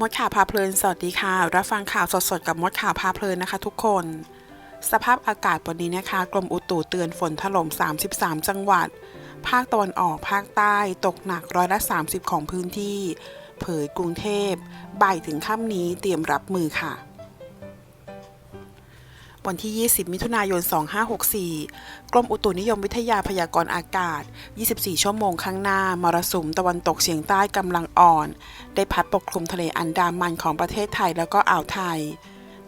มดข่าวพาเพลิน สวัสดีค่ะ รับฟังข่าวสดๆ กับมดข่าวพาเพลินนะคะ ทุกคน สภาพอากาศวันนี้นะคะ กรมอุตุเตือนฝนถล่ม 33 จังหวัด ภาคตะวันออก ภาคใต้ ตกหนักร้อยละ 30 ของพื้นที่ เผยกรุงเทพ บ่ายถึงค่ำนี้เตรียมรับมือค่ะ วันที่ 20 มิถุนายน 2564 กรมอุตุนิยมวิทยาพยากรณ์อากาศ 24 ชั่วโมงข้างหน้า มรสุมตะวันตกเฉียงใต้กำลังอ่อน ได้พัดปกคลุมทะเลอันดามันของประเทศไทยแล้วก็อ่าวไทย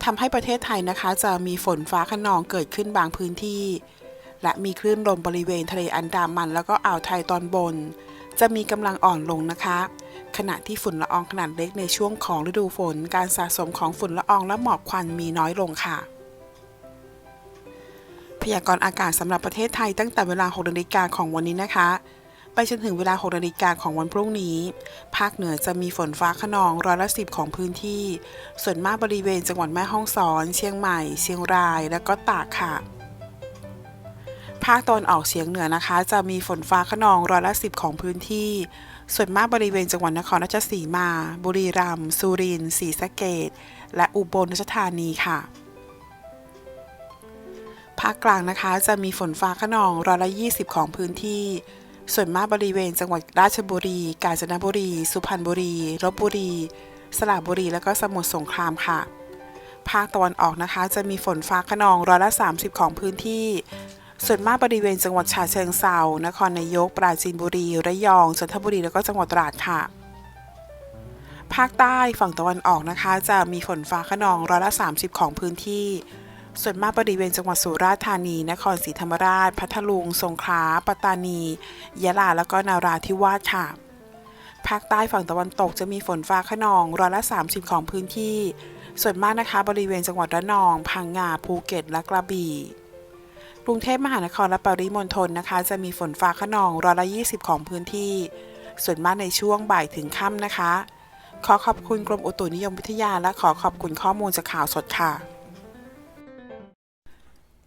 ทำให้ประเทศไทยนะคะ จะมีฝนฟ้าขนองเกิดขึ้นบางพื้นที่ และมีคลื่นลมบริเวณทะเลอันดามัน แล้วก็อ่าวไทยตอนบน จะมีกำลังอ่อนลงนะคะขณะที่ฝุ่นละอองขนาดเล็กในช่วงของฤดูฝน การสะสมของฝุ่นละอองและหมอกควันมีน้อยลงค่ะ พยากรณ์อากาศสำหรับประเทศไทยตั้งแต่เวลา 6 นาฬิกาของวันนี้นะคะ ไปจนถึงเวลา 6 นาฬิกาของวันพรุ่งนี้ ภาคเหนือจะมีฝนฟ้าขนองร้อยละสิบของพื้นที่ ส่วนมากบริเวณจังหวัดแม่ฮ่องสอน เชียงใหม่ เชียงราย และก็ตากค่ะภาคตะวันออกเฉียงเหนือนะคะ จะมีฝนฟ้าขนองร้อยละสิบของพื้นที่ ส่วนมากบริเวณจังหวัดนครราชสีมา บุรีรัมย์สุรินทร์ศรีสะเกษและอุบลราชธานีค่ะ ภาคกลางนะคะ จะมีฝนฟ้าขนองร้อยละ20 ของพื้นที่ ส่วนมากบริเวณจังหวัดราชบุรี กาญจนบุรี สุพรรณบุรีลบบุรี สระบุรีและก็สมุทรสงครามค่ะ ภาคตะวันออกนะคะ จะมีฝนฟ้าขนองร้อยละ 30 ของพื้นที่ ส่วนมากบริเวณจังหวัดฉะเชิงเซานครนายก ปราจีนบุรี ระยองจันทบุรีแล้วก็จังหวัดตราดค่ะภาคใต้ฝั่งตะวันออกนะคะ จะมีฝนฟ้าขนองร้อยละ 30 ของพื้นที่ ส่วนมากบริเวณจังหวัดสุราษฎร์ธานี นครศรีธรรมราช พัทลุง สงขลา ปัตตานี ยะลา แล้วก็นาราธิวาสค่ะ ภาคใต้ฝั่งตะวันตกจะมีฝนฟ้าขนองร้อยละ 30 ของพื้นที่ ส่วนมากนะคะ บริเวณจังหวัดระนอง พังงา ภูเก็ต และกระบี่ กรุงเทพมหานครและปริมณฑลนะคะ จะมีฝนฟ้าขนองร้อยละ 20 ของพื้นที่ ส่วนมากในช่วงบ่ายถึงค่ำนะคะ ขอขอบคุณกรมอุตุนิยมวิทยาและขอขอบคุณข้อมูลจากข่าวสดค่ะ